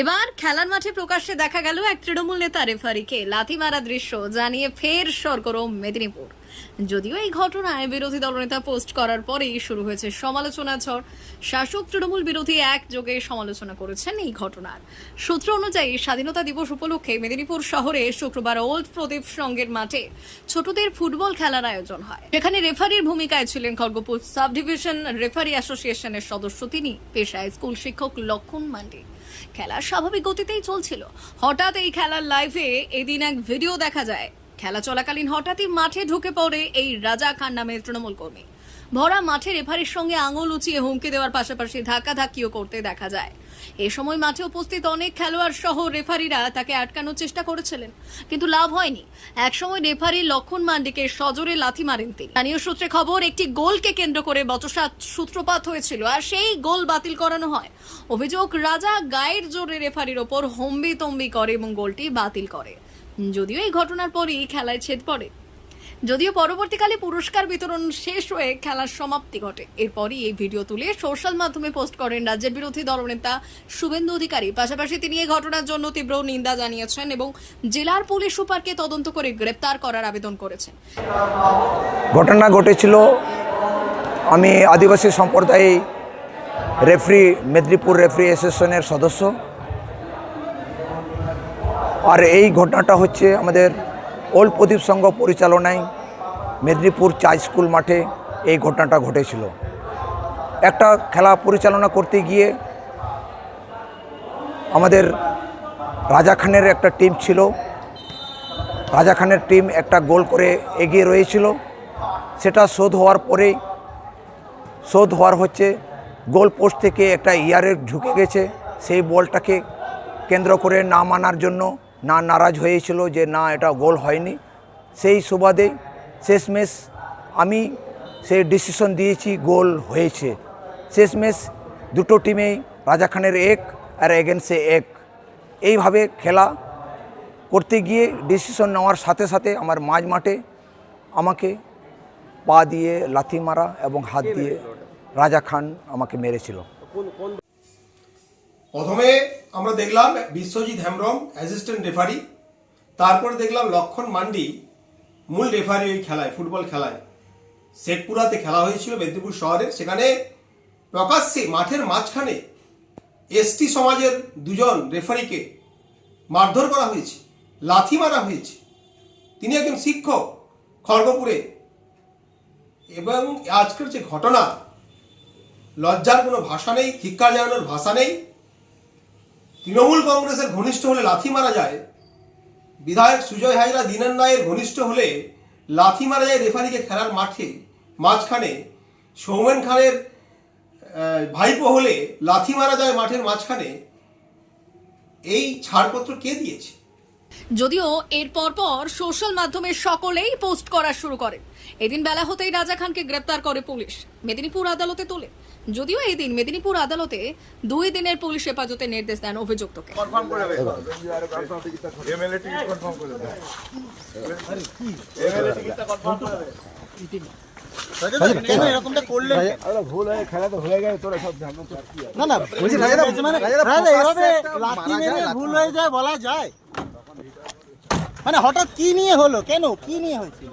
এবার খেলার মাঠে প্রকাশ্যে দেখা গেল এক তৃণমূল নেতা রেফারিকে। লাথি মারা দৃশ্য, জানিয়ে ফের সরগরম মেদিনীপুর। যদিও এই ঘটনায় বিরোধী দলনেতা পোস্ট করার পরেই শুরু হয়েছে সমালোচনা ঝড়। শাসক তৃণমূল বিরোধী একযোগে সমালোচনা করেছেন এই ঘটনার। সূত্র অনুযায়ী স্বাধীনতা দিবস উপলক্ষে মেদিনীপুর শহরে শুক্রবার ওল্ড প্রদীপ সঙ্গের মাঠে ছোটদের ফুটবল খেলার আয়োজন হয়। সেখানে রেফারির ভূমিকায় ছিলেন খড়গপুর সাব ডিভিশন রেফারি অ্যাসোসিয়েশনের সদস্য তিনি। পেশায় স্কুল শিক্ষক লক্ষণ মান্ডি। খেলা স্বাভাবিক গতিতেই চলছিল। হঠাৎ এই খেলার লাইভে এদিন এক ভিডিও দেখা যায়। খেলা চলাকালীন হঠাৎই মাঠে ঢুকে পড়ে এই রাজা খান নামের তৃণমূল কর্মী। ভরা মাঠে রেফারির সঙ্গে আঙুল উঁচিয়ে হুমকি দেওয়ার পাশাপাশি ধাক্কাধাক্কিও করতে দেখা যায়। এ সময় মাঠে উপস্থিত অনেক খেলোয়াড় সহ রেফারিরা তাকে আটকানোর চেষ্টা করেছিলেন, কিন্তু লাভ হয়নি। একসময় রেফারি লক্ষণ মান্ডিকে সজোরে লাথি মারেন তিনি। স্থানীয় সূত্রে খবর, একটি গোলকে কেন্দ্র করে বচসা সূত্রপাত হয়েছিল আর সেই গোল বাতিল করানো হয়। অভিযোগ, রাজা গায়ের জোরে রেফারির ওপর হম্বি তম্বি করে এবং গোলটি বাতিল করে। যদিও এই ঘটনার পরই খেলায় ছেদ পড়ে। যদিও পরবর্তীকালে পুরস্কার বিতরণ শেষ হয়ে খেলার সমাপ্তি ঘটে, এরপরই এই ভিডিও তুলে সোশ্যাল মাধ্যমে পোস্ট করেন রাজ্যের বিরোধী দলনেতা শুভেন্দু অধিকারী। পাশাপাশি তিনি এই ঘটনার জন্য তীব্র নিন্দা জানিয়েছেন এবং জেলার পুলিশ সুপারকে তদন্ত করে গ্রেপ্তার করার আবেদন করেছেন। ঘটনা ঘটেছিল, আমি আদিবাসী সম্প্রদায় রেফরি, মেদিনীপুর রেফরি অ্যাসোসিয়েশনের সদস্য। আর এই ঘটনাটা হচ্ছে আমাদের ওল প্রদীপ সংঘ পরিচালনায় মেদিনীপুর চা স্কুল মাঠে এই ঘটনাটা ঘটেছিল। একটা খেলা পরিচালনা করতে গিয়ে আমাদের রাজা খানের একটা টিম ছিল। রাজা খানের টিম একটা গোল করে এগিয়ে রয়েছিল। সেটা শোধ হওয়ার পরেই শোধ হওয়ার হচ্ছে গোল পোস্ট থেকে একটা ইয়ারে ঢুকে গেছে। সেই বলটাকে কেন্দ্র করে না মানার জন্য না নারাজ হয়েছিল যে না, এটা গোল হয়নি। সেই সুবাদে শেষমেশ আমি সেই ডিসিশন দিয়েছি, গোল হয়েছে। শেষমেশ দুটো টিমেই রাজা খানের এক আর এগেন্সে এক। এইভাবে খেলা করতে গিয়ে ডিসিশন নেওয়ার সাথে সাথে আমার মাঝ মাঠে আমাকে পা দিয়ে লাথি মারা এবং হাত দিয়ে রাজা খান আমাকে মেরেছিল। প্রথমে আমরা দেখলাম বিশ্বজিৎ হেমব্রম অ্যাসিস্ট্যান্ট রেফারি তারপরে দেখলাম লক্ষণ মান্ডি, মূল রেফারি ওই খেলায় ফুটবল খেলায়। শেখপুরাতে খেলা হয়েছিল মেদিনীপুর শহরে, সেখানে প্রকাশ্যে, মাঠের মাঝখানে এসটি সমাজের দুজন রেফারিকে মারধর করা হয়েছে, লাথি মারা হয়েছে। তিনি একজন শিক্ষক খড়গপুরে। এবং আজকের যে ঘটনা, লজ্জার কোনো ভাষা নেই, ধিক্কার জানানোর ভাষা নেই। তৃণমূল কংগ্রেসের ঘনিষ্ঠ হলে লাথি মারা যায়, বিধায়ক সুজয় হাজরা দিনান রায়ের ঘনিষ্ঠ হলে লাথি মারা যায় রেফারিকে খেলার মাঠে। মাঝখানে সৌমেন খানের ভাইপো হলে লাথি মারা যায় মাঠের মাঝখানে। এই ছাড়পত্র কে দিয়েছে? যদিও এর পরপর সোশ্যাল মাধ্যমে সকলেই পোস্ট করা শুরু করে এদিন বেলা হতেই রাজা খানকে গ্রেপ্তার করে পুলিশ মেদিনীপুর আদালতে তোলে। যদিও এই দিন মেদিনীপুর আদালতে দুই দিনের পুলিশ হেফাজতে নির্দেশ দেন অভিযুক্তকে। কেন এরকমটা করলেন? ভুল হয়ে খেলা তো হয়ে গেছে তোরা সব জানো তো। কি না না বলছি রাজাদা মানে রাজাদা এভাবে লাথি মেরে ভুল হয়ে যায়। বলা যায়। মানে হঠাৎ কি নিয়ে হলো? কেন? কি নিয়ে হয়েছিল?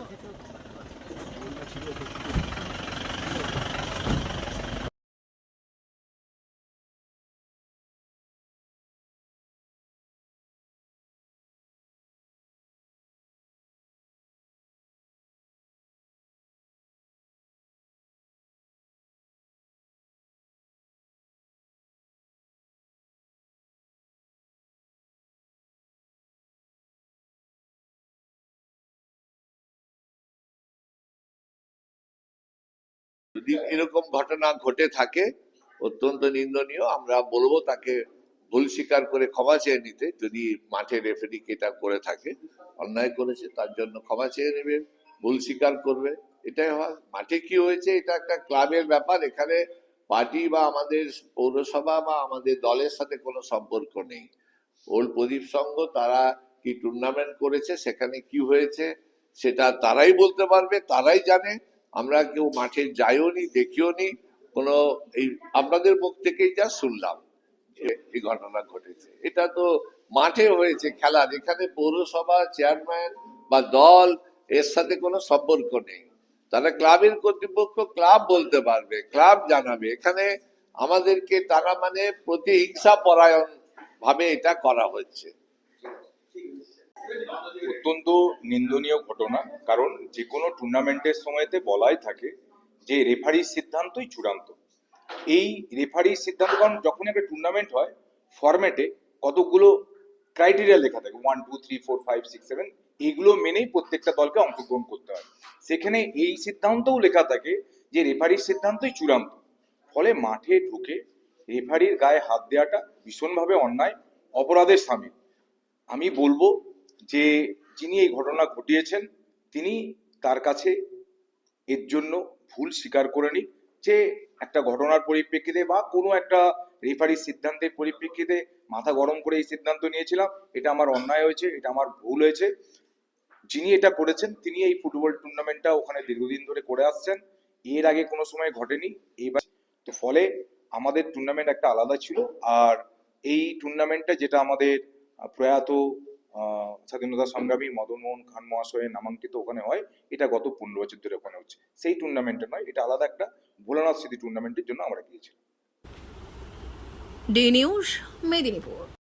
যদি এরকম ঘটনা ঘটে থাকে, অত্যন্ত নিন্দনীয়। আমরা বলব তাকে ভুল স্বীকার করে ক্ষমা চেয়ে নিতে, যদি মাঠে রেফারি এটা করে থাকে। অন্যায় করেছে, তার জন্য ক্ষমা চেয়ে নেবে, ভুল স্বীকার করবে। এটাই হয়। মাঠে কি হয়েছে, এটা একটা ক্লাবের ব্যাপার। এখানে পার্টি বা আমাদের পৌরসভা বা আমাদের দলের সাথে কোনো সম্পর্ক নেই। ওল প্রদীপ সংঘ তারা কি টুর্নামেন্ট করেছে, সেখানে কি হয়েছে, সেটা তারাই বলতে পারবে, তারাই জানে। আমরা কেউ মাঠে যাইও নি, দেখিও নি, কোনো এই আপনাদের মুখ থেকেই যা শুনলাম এই ঘটনা ঘটেছে। এটা তো মাঠে হয়েছে খেলা, যেখানে পৌরসভা, চেয়ারম্যান বা দল এর সাথে কোনো সম্পর্ক নেই। তারা ক্লাবের কর্তৃপক্ষ ক্লাব বলতে পারবে, ক্লাব জানাবে। এখানে আমাদেরকে তারা মানে প্রতিহিংসা পরায়ণ ভাবে এটা করা হচ্ছে। অত্যন্ত নিন্দনীয় ঘটনা, কারণ যে কোনো টুর্নামেন্টের সময়তে বলাই থাকে যে রেফারির সিদ্ধান্তই চূড়ান্ত। এই রেফারির সিদ্ধান্ত, কারণ যখন একটা টুর্নামেন্ট হয়, ফরম্যাটে কতগুলো ক্রাইটেরিয়া লেখা থাকে one two three four five six seven এইগুলো মেনেই প্রত্যেকটা দলকে অংশগ্রহণ করতে হয়। সেখানে এই সিদ্ধান্তও লেখা থাকে যে রেফারির সিদ্ধান্তই চূড়ান্ত। ফলে মাঠে ঢুকে রেফারির গায়ে হাত দেওয়াটা ভীষণভাবে অন্যায়, অপরাধের সামিল। আমি বলব যে যিনি এই ঘটনা ঘটিয়েছেন, তিনি তার কাছে এর জন্য ভুল স্বীকার করে নিক যে একটা ঘটনার পরিপ্রেক্ষিতে বা কোনো একটা রেফারির সিদ্ধান্তের পরিপ্রেক্ষিতে মাথা গরম করে এই সিদ্ধান্ত নিয়েছিলাম। এটা আমার অন্যায় হয়েছে, এটা আমার ভুল হয়েছে। যিনি এটা করেছেন, তিনি এই ফুটবল টুর্নামেন্টটা ওখানে দীর্ঘদিন ধরে করে আসছেন। এর আগে কোনো সময় ঘটেনি। এইবার তো ফলে আমাদের টুর্নামেন্ট একটা আলাদা ছিল। আর এই টুর্নামেন্টটা যেটা আমাদের প্রয়াত স্বাধীনতা সংগ্রামী মদনমোহন খান মহাশয়ের নামাঙ্কিত ওখানে হয়। এটা গত পনেরো বছর ধরে ওখানে হচ্ছে। সেই টুর্নামেন্টে নয়, এটা আলাদা একটা ভোলানাথ স্মৃতি টুর্নামেন্টের জন্য আমরা গিয়েছিলাম। D news, Medinipur.